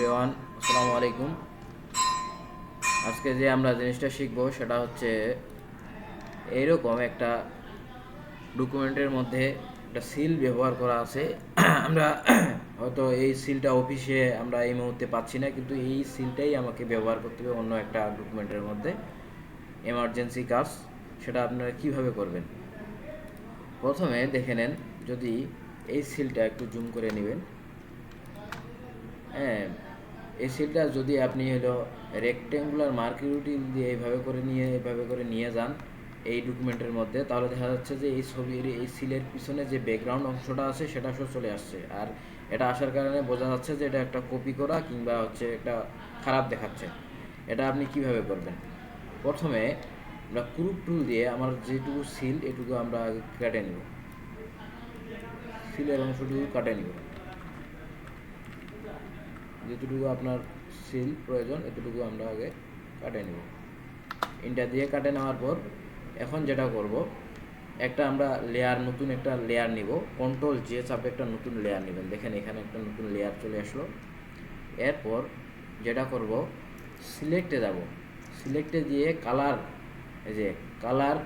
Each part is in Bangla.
এভরিওয়ান আসসালামু আলাইকুম। আজকে যে আমরা জিনিসটা শিখব সেটা হচ্ছে এইরকম একটা ডকুমেন্টের মধ্যে একটা সিল ব্যবহার করা আছে। আমরা হয়তো এই সিলটা অফিসে আমরা এই মুহূর্তে পাচ্ছি না, কিন্তু এই সিলটাই আমাকে ব্যবহার করতে হবে অন্য একটা ডকুমেন্টের মধ্যে। এমার্জেন্সি কাজ সেটা আপনারা কীভাবে করবেন? প্রথমে দেখে নেন যদি এই সিলটা একটু জুম করে নেবেন। হ্যাঁ এই সিলটা যদি আপনি হলো রেক্টেঙ্গুলার মার্কিউটি দিয়ে এইভাবে করে নিয়ে এইভাবে করে নিয়ে যান এই ডকুমেন্টের মধ্যে, তাহলে দেখা যাচ্ছে যে এই ছবির, এই সিলের পিছনে যে ব্যাকগ্রাউন্ড অংশটা আছে, সেটা সব চলে আসছে। আর এটা আসার কারণে বোঝা যাচ্ছে যে এটা একটা কপি করা কিংবা হচ্ছে একটা খারাপ দেখাচ্ছে। এটা আপনি কীভাবে করবেন? প্রথমে আমরা ক্রুপ টুল দিয়ে আমার যেটুকু সিল এটুকু আমরা কেটে নেব। সিলের অংশটুকু কাটে নেব। যেটুকু আপনার সিল প্রয়োজন, এতটুকু আমরা আগে কাটে নেব। ইনটা দিয়ে কাটে নেওয়ার পর এখন যেটা করব, একটা আমরা লেয়ার নতুন একটা লেয়ার নিব। কন্ট্রোল যে চাপে একটা নতুন লেয়ার নেবেন। দেখেন এখানে একটা নতুন লেয়ার চলে আসলো। এরপর যেটা করব সিলেক্টে যাব। সিলেক্টে দিয়ে কালার এই যে কালার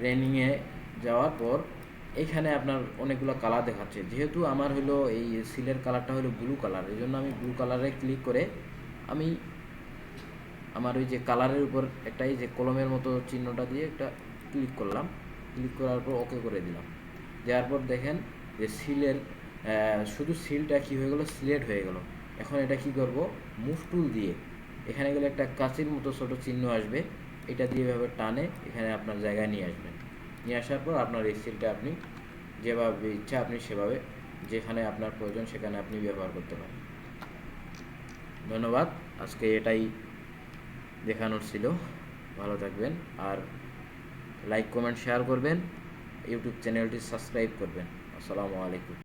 রেনিংয়ে যাওয়ার পর এখানে আপনার অনেকগুলো কালার দেখাচ্ছে। যেহেতু আমার হলো এই সিলের কালারটা হলো ব্লু কালার এই জন্য আমি ব্লু কালারে ক্লিক করে আমি আমার ওই যে কালারের উপর একটা এই যে কলমের মতো চিহ্নটা দিয়ে একটা ক্লিক করলাম। ক্লিক করার পর ওকে করে দিলাম। দেওয়ার পর দেখেন যে সিলের শুধু সিলটা কী হয়ে গেলো? সিলেট হয়ে গেল। এখন এটা কি করব? মুভ টুল দিয়ে। এখানে গেলে একটা কাঁচির মতো ছোট চিহ্ন আসবে। এটা দিয়ে এভাবে টানে, এখানে আপনার জায়গায় নিয়ে আসবেন নিয়ে আসার পর আপনার এই আপনি যেভাবে ইচ্ছা আপনি সেভাবে, যেখানে আপনার প্রয়োজন সেখানে আপনি ব্যবহার করতে পারেন। ধন্যবাদ। আজকে এটাই দেখানোর ছিল। ভালো থাকবেন আর লাইক কমেন্ট শেয়ার করবেন। ইউটিউব চ্যানেলটি সাবস্ক্রাইব করবেন। আসসালামু আলাইকুম।